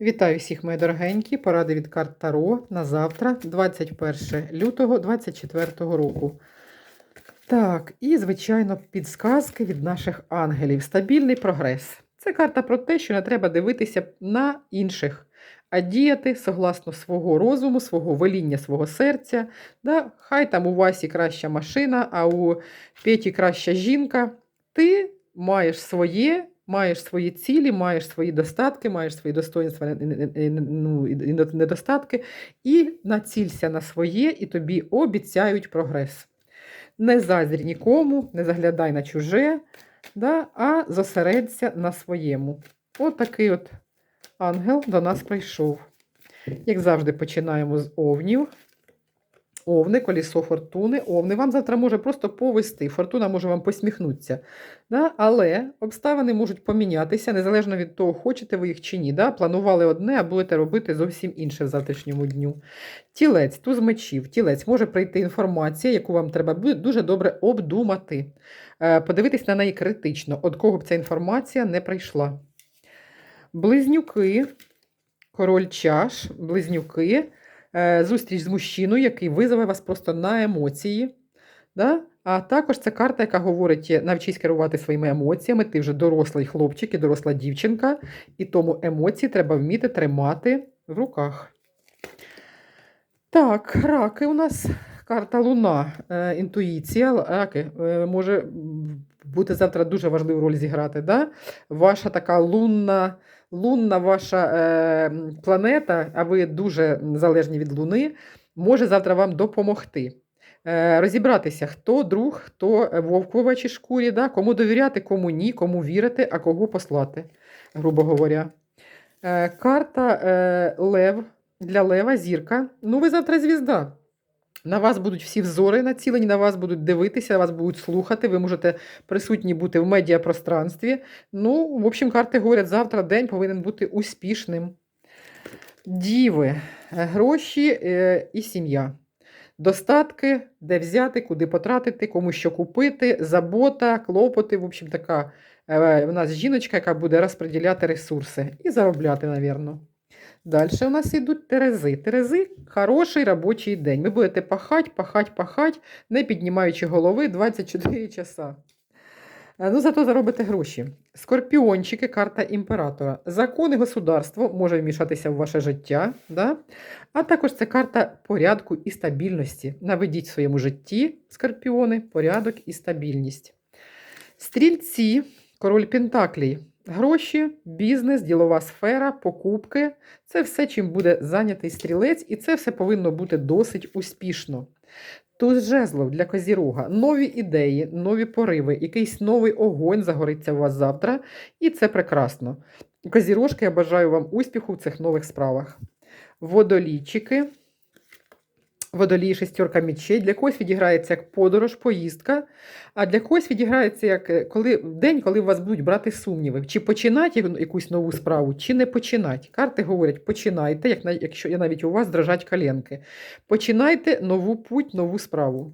Вітаю всіх, мої дорогенькі. Поради від карт Таро на завтра, 21 лютого 2024 року. Так, і, звичайно, підсказки від наших ангелів. Стабільний прогрес. Це карта про те, що не треба дивитися на інших, а діяти согласно свого розуму, свого веління, свого серця. Да? Хай там у Васі краща машина, а у Петі краща жінка. Ти маєш своє, маєш свої цілі, маєш свої достатки, маєш свої достоинства ну, і недостатки, і націлься на своє, і тобі обіцяють прогрес. Не заздрі нікому, не заглядай на чуже, да, а зосередься на своєму. От такий от ангел до нас прийшов. Як завжди, починаємо з овнів. Овни, колісо фортуни, овни вам завтра може просто повести. Фортуна може вам посміхнутися. Да? Але обставини можуть помінятися, незалежно від того, хочете ви їх чи ні. Да? Планували одне, а будете робити зовсім інше в завтрашньому дню. Тілець, туз мечів, тілець може прийти інформація, яку вам треба дуже добре обдумати. Е, Подивитись на неї критично, від кого б ця інформація не прийшла. Близнюки, король чаш, близнюки. Е, зустріч з мужчиною, який визове вас просто на емоції. Да? А також це карта, яка говорить: навчись керувати своїми емоціями, ти вже дорослий хлопчик і доросла дівчинка, і тому емоції треба вміти тримати в руках. Так, раки у нас карта Луна, е, інтуїція. Раки е, може бути завтра дуже важливу роль зіграти. Да? Ваша така лунна лунна ваша е, планета, а ви дуже залежні від Луни, може завтра вам допомогти. Е, Розібратися, хто друг, хто вовк в овечій шкурі, да? кому довіряти, кому ні, кому вірити, а кого послати, грубо говоря. Е, Карта е, Лев для Лева, зірка. Ну, ви завтра звізда. На вас будуть всі взори націлені, на вас будуть дивитися, вас будуть слухати, ви можете присутні бути в медіапространстві. Ну, в общем, карти говорять, завтра день повинен бути успішним. Діви, гроші е, і сім'я. Достатки, де взяти, куди потратити, кому що купити, забота, клопоти. В общем, така е, у нас жіночка, яка буде розподіляти ресурси і заробляти, напевно. Далі у нас йдуть терези. Терези хороший робочий день. Ви будете пахать, пахать, пахать, не піднімаючи голови 24 часа. Ну, Зато заробите гроші. Скорпіончики, карта імператора. Закон і государство може вмішатися в ваше життя. Да? А також це карта порядку і стабільності. Наведіть в своєму житті, скорпіони, порядок і стабільність. Стрільці, король Пентаклій. Гроші, бізнес, ділова сфера, покупки це все, чим буде зайнятий стрілець, і це все повинно бути досить успішно. Туз жезлов для козірога, нові ідеї, нові пориви, якийсь новий огонь загориться у вас завтра, і це прекрасно. Козірожки, я бажаю вам успіху в цих нових справах. Водолійчики. Водолій шестерка мічей. Для когось відіграється як подорож, поїздка, а для когось відіграється як е, коли, день, коли вас будуть брати сумніви, чи починати якусь нову справу, чи не починати. Карти говорять, починайте, як, якщо навіть у вас дрожать коленки. Починайте нову путь, нову справу.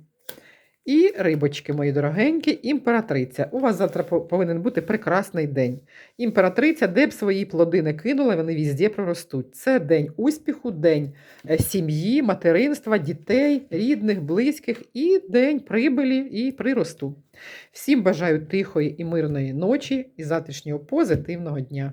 І рибочки, мої дорогенькі, імператриця. У вас завтра повинен бути прекрасний день. Імператриця, де б свої плоди не кинули, вони візде проростуть. Це день успіху, день е, сім'ї, материнства, дітей, рідних, близьких і день прибилі і приросту. Всім бажаю тихої і мирної ночі і завтрашнього позитивного дня.